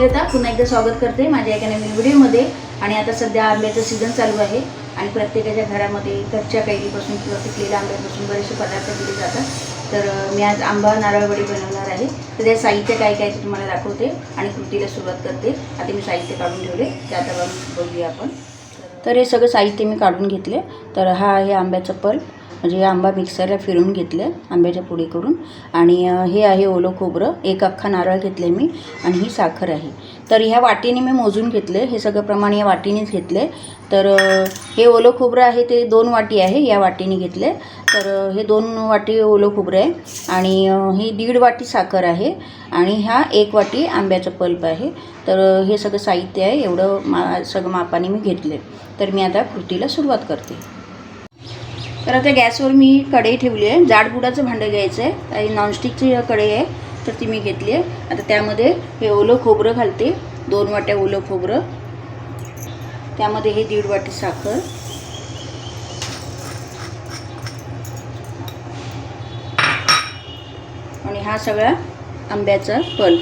नमस्कार स्नेहलता पुन्हा एकदा स्वागत करते माझ्या एका नवीन व्हिडिओमध्ये. आणि आता सध्या आंब्याचं सीझन चालू आहे आणि प्रत्येकाच्या घरामध्ये कच्च्या कैरीपासून किंवा पिकलेल्या आंब्यापासून बरेचसे पदार्थ दिले जातात. तर मी आज आंबा नारळवडी बनवणार आहे. तर त्या साहित्य काय काय ते तुम्हाला दाखवते आणि कृतीला सुरुवात करते. आता मी साहित्य काढून ठेवले. ते आता बघूया आपण. तर हे सगळं साहित्य मी काढून घेतले. तर हा आहे आंब्याचं पल्प म्हणजे आंबा मिक्सरला फिरून घेतलं आहे आंब्याच्या पुडी करून. आणि हे आहे ओलं खोबरं. एक अख्खा नारळ घेतले मी आणि ही साखर आहे. तर ह्या वाटीने मी मोजून घेतले. हे सगळं प्रमाण या वाटीनेच घेतले. तर हे ओलं खोबरं आहे ते दोन वाटी आहे या वाटीने घेतले. तर हे दोन वाटी ओलं खोबरं आहे. आणि ही दीड वाटी साखर आहे. आणि ह्या एक वाटी आंब्याचं पल्प आहे. तर हे सगळं साहित्य आहे. एवढं मा सगळं मापाने मी घेतले. तर मी आता कृतीला सुरुवात करते. तर आता गॅसवर मी कढई ठेवली आहे. जाडबुडाचं भांडं घ्यायचं आहे काही नॉनस्टिकची कढई आहे तर ती मी घेतली आहे. आता त्यामध्ये हे ओलं खोबरं घालते. दोन वाट्या ओलं खोबरं. त्यामध्ये हे दीड वाटी साखर. आणि हा सगळा आंब्याचा फल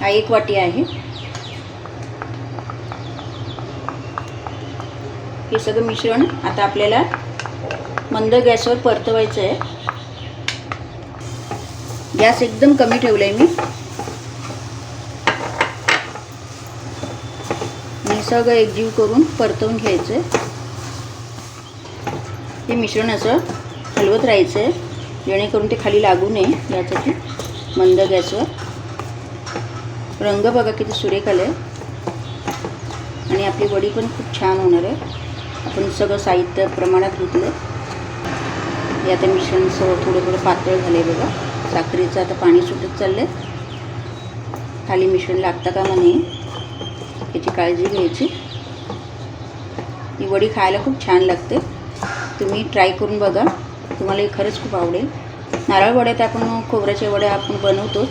हा एक वाटी आहे. हे सगळं मिश्रण आता आपल्याला मंद गॅसवर परतवायचं आहे. गॅस एकदम कमी ठेवला आहे मी आणि सगळं एकजीव करून परतवून घ्यायचं आहे हे मिश्रण असं हलवत राहायचं आहे जेणेकरून ते खाली लागू नये यासाठी मंद गॅसवर. रंग बघा किती सुरेख आले आणि आपली वडी पण खूप छान होणार आहे. आपण सगळं साहित्य प्रमाणात घेतलं. हे आता मिश्रण सगळं थोडं थोडं पातळ झालं आहे बघा. साखरेचं आता पाणी सुटत चाललं आहे खाली मिश्रण लागतं का म्हणे याची काळजी घ्यायची. ही वडी खायला खूप छान लागते. तुम्ही ट्राय करून बघा. तुम्हाला हे खरंच खूप आवडेल. नारळ वड्यात आपण खोबऱ्याच्या वड्या आपण बनवतोच.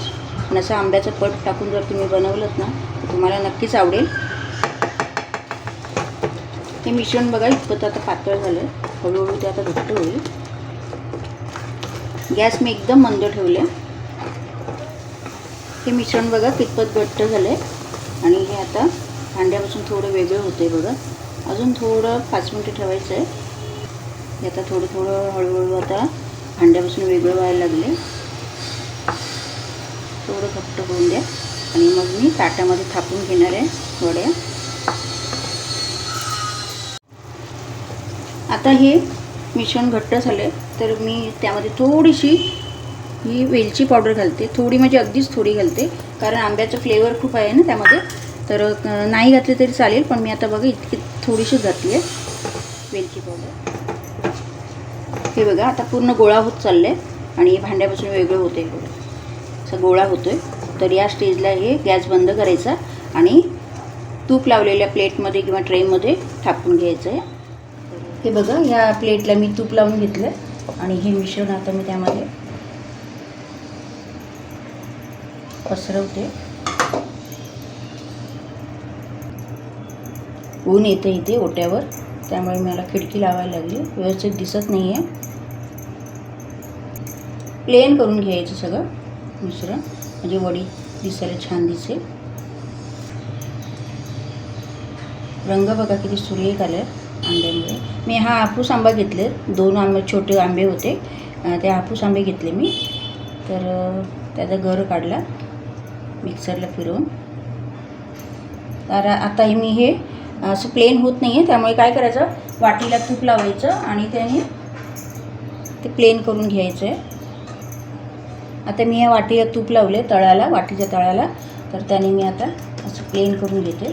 पण असं आंब्याचं पट टाकून जर तुम्ही बनवलं ना तर तुम्हाला नक्कीच आवडेल. हे मिश्रण बघा इतपत आता पातळ झालं हळूहळू ते आता घट्ट होईल. गॅस मी एकदम मंद ठेवले. हे मिश्रण बघा कितपत घट्ट झालं आहे आणि हे आता भांड्यापासून थोडं वेगळं होतं आहे बघा. अजून थोडं पाच मिनटं ठेवायचं आहे हे आता थोडं थोडं हळूहळू आता भांड्यापासून वेगळं व्हायला लागले थोडं घट्ट होऊन द्या. आणि मग मी ताटामध्ये थापून घेणार आहे वड्या आता हे मिश्रण घट्ट झालं तर मी त्यामध्ये थोडीशी ही वेलची पावडर घालते. थोडी म्हणजे अगदीच थोडी घालते कारण आंब्याचं फ्लेवर खूप आहे ना त्यामध्ये. तर नाही घातले तरी चालेल पण मी आता बघा इतकी थोडीशी घातली आहे वेलची पावडर. हे बघा आता पूर्ण गोळा होत चाललं आहे आणि भांड्यापासून वेगळं होतं आहे असं गोळा होतो आहे तर या स्टेजला हे गॅस बंद करायचा आणि तूप लावलेल्या प्लेटमध्ये किंवा ट्रेमध्ये टाकून घ्यायचं आहे. हे बघा ह्या प्लेटला मी तूप लावून घेतलं आणि हे मिश्रण आता मी त्यामध्ये पसरवते. ऊन येते इथे ओट्यावर त्यामुळे मला खिडकी लावायला लागली. व्यवस्थित दिसत नाही आहे प्लेन करून घ्यायचं सगळं मिश्रण. म्हणजे वडी दिसायला छान दिसेल. रंग बघा किती सुरेख आले आंब्यामुळे. मी हा हापूस आंबा घेतले. दोन आंबे छोटे आंबे होते. ते हापूस आंबे घेतले मी. तर त्याचा गर काढला. मिक्सरला फिरवून. तर आता हे मी हे असं प्लेन होत नाही आहे त्यामुळे काय करायचं? वाटीला तूप लावायचं आणि त्याने ते प्लेन करून घ्यायचं आहे आता मी या वाटीला तूप लावले तळाला वाटीच्या तळाला. तर त्याने मी आता असं प्लेन करून घेते.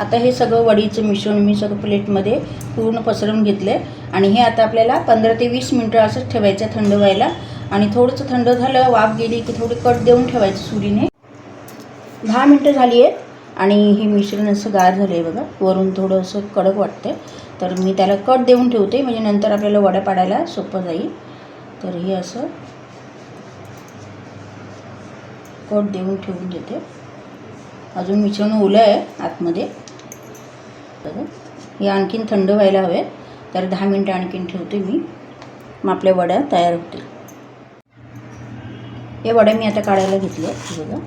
आता हे सगळं वडीचं मिश्रण मी सगळं प्लेटमध्ये पूर्ण पसरवून घेतलं आहे आणि हे आता आपल्याला पंधरा ते वीस मिनटं असंच ठेवायचं थंड व्हायला. आणि थोडंसं थंड झालं वाफ गेली की थोडी कट देऊन ठेवायचं सुरीने. दहा मिनटं झाली आहेत आणि हे मिश्रण असं गार झालं आहे बघा. वरून थोडं असं कडक वाटतं तर मी त्याला कट देऊन ठेवते म्हणजे नंतर आपल्याला वड्या पाडायला सोपं जाईल. तर हे असं कट देऊन ठेवून देते. अजून मिश्रण ओलं आहे आतमध्ये. हे आणखीन थंड व्हायला हवे. तर दहा मिनटं आणखीन ठेवते मी. मग आपल्या वड्या तयार होतील. हे वड्या मी आता काढायला घेतले आहेत. बघा.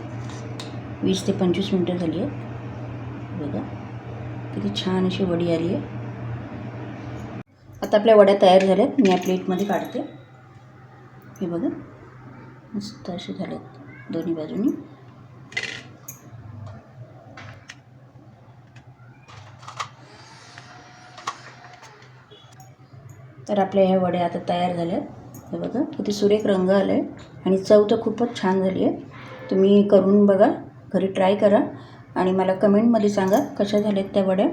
वीस ते पंचवीस मिनटं झाली आहेत. बघा. किती छान अशी वडी आली आहे. आता आपल्या वड्या तयार झाल्या आहेत. मी या प्लेटमध्ये काढते. हे बघा. मस्त असे झाले आहेत दोन्ही बाजूनी. तर आपल्या ह्या वड्या आता तयार झाल्यात हे बघा किती सुरेख रंग आला आहे आणि चव तर खूपच छान झाली आहे. तुम्ही करून बघा घरी ट्राय करा आणि मला कमेंटमध्ये सांगा कशा झाल्यात त्या वड्या.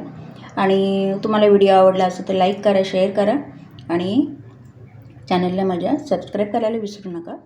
आणि तुम्हाला व्हिडिओ आवडला असेल तर लाईक करा शेअर करा आणि चॅनलला माझ्या सबस्क्राईब करायला विसरू नका.